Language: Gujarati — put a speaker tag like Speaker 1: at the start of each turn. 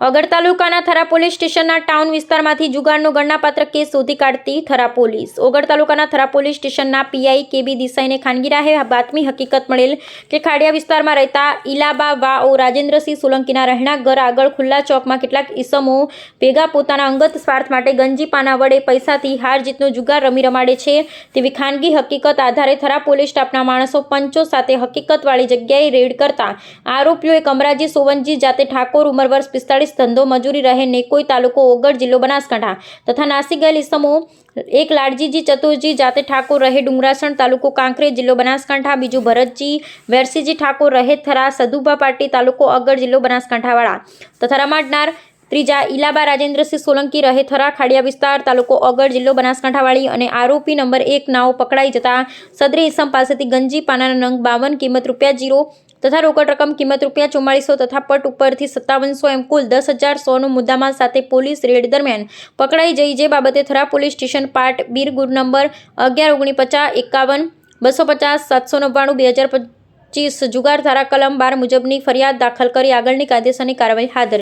Speaker 1: અગર તાલુકાના થરા પોલીસ સ્ટેશનના ટાઉન વિસ્તારમાંથી જુગારનો ગણનાપાત્ર કેસ શોધી કાઢતી થરા પોલીસ. ઓગળ તાલુકાના થરા પોલીસ સ્ટેશનના પીઆઈ કેબી દેસાઈને ખાનગી રાહે બાતમી હકીકત મળેલ કે ખાડિયા વિસ્તારમાં રહેતા ઇલાબા વા રાજેન્દ્રસિંહ સોલંકીના રહેણાંક ઘર આગળ ખુલ્લા ચોકમાં કેટલાક ઈસમો ભેગા પોતાના અંગત સ્વાર્થ માટે ગંજી પાના વડે પૈસાથી હાર જીતનો જુગાર રમી રમાડે છે. તેવી ખાનગી હકીકત આધારે થરા પોલીસ સ્ટાફના માણસો પંચો સાથે હકીકતવાળી જગ્યાએ રેડ કરતા આરોપીઓએ કમરાજી સોવનજી જાતે ઠાકોર ઉંમર વર્ષ પિસ્તાળીસ ધંધો મજૂરી રહે નેકોઈ તાલુકો ઓગળ જિલ્લો બનાસકાંઠા તથા નાસી ગયેલ ઇસમો એક લાડજીજી ચતુરજી જાતે ઠાકોર રહે ડુંગરાસણ તાલુકો કાંકરેજ જિલ્લો બનાસકાંઠા. બીજું ભરતજી વેરસીજી ઠાકોર રહે થરા સદુભા પાટી તાલુકો અગર જિલ્લો બનાસકાંઠાવાળા તથા રમાડનાર ત્રીજા ઇલાબા રાજેન્દ્રસિંહ સોલંકી રહે થરા ખાડિયા વિસ્તાર તાલુકો અગર જિલ્લો બનાસકાંઠાવાળી અને આરોપી નંબર એક નાવ પકડાઈ જતા સદરી ઇસમ પાસેથી ગંજી પાનાના નંગ બાવન કિંમત રૂપિયા જીરો તથા રોકડ રકમ કિંમત રૂપિયા ચુમ્માળીસો તથા પટ ઉપરથી સત્તાવનસો એમ કુલ દસ હજાર સોનું મુદ્દામાલ સાથે પોલીસ રેડ દરમિયાન પકડાઈ જઈ જે બાબતે થરા પોલીસ સ્ટેશન પાર્ટ બીર ગુડ નંબર અગિયાર ઓગણી પચાસ એકાવન બસો પચાસ સાતસો નવ્વાણું બે હજાર પચીસ જુગાર ધારા કલમ બાર મુજબની ફરિયાદ દાખલ કરી આગળની કાયદેસરની કાર્યવાહી હાથ ધરી